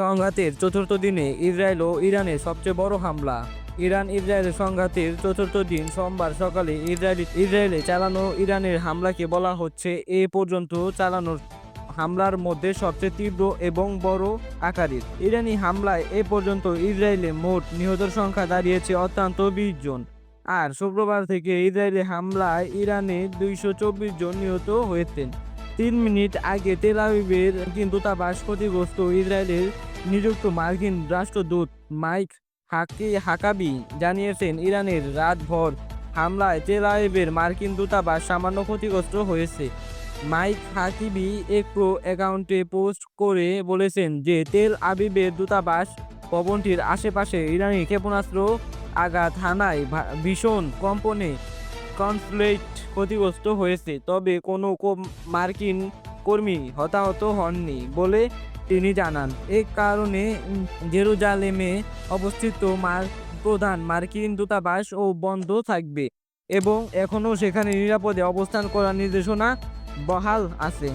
সংঘাতের চতুর্থ দিনে ইসরায়েল ও ইরানের সবচেয়ে বড় হামলা। ইরান ইসরায়েলের সংঘাতের চতুর্থ দিন সোমবার সকালে ইসরায়েলি ইসরায়েলে চালানো ইরানের হামলাকে বলা হচ্ছে এ পর্যন্ত চালানোর হামলার মধ্যে সবচেয়ে তীব্র এবং বড় আকারের। ইরানি হামলায় এ পর্যন্ত ইসরায়েলে মোট নিহতের সংখ্যা দাঁড়িয়েছে অত্যন্ত বিশ জন। আর শুক্রবার থেকে ইসরায়েলি হামলায় ইরানে দুইশো চব্বিশ জন নিহত হয়েছেন। তিন মিনিট আগে তেল আবিবের মার্কিন দূতাবাস ক্ষতিগ্রস্ত ইসরায়েলের নিযুক্ত মার্কিন রাষ্ট্রদূত মাইক হাকি হাকাবি জানিয়েছেন, ইরানের রাতভর হামলায় তেল আবিবের মার্কিন দূতাবাস সামান্য ক্ষতিগ্রস্ত হয়েছে। মাইক হাকিবি একটু অ্যাকাউন্টে পোস্ট করে বলেছেন যে, তেল আবিবের দূতাবাস ভবনটির আশেপাশে ইরানি ক্ষেপণাস্ত্র আঘাত হানায় ভীষণ কম্পনে কনফ্লিক্ট ক্ষতিগ্রস্ত হয়েছে। তবে কোনো মার্কিন কর্মী হতাহত হননি বলে তিনি জানান, এ কারণে জেরুজালেমে অবস্থিত মার, প্রধান মার্কিন দূতাবাস ও বন্ধ থাকবে এবং এখনও সেখানে নিরাপদে অবস্থান করার নির্দেশনা বহাল আছে।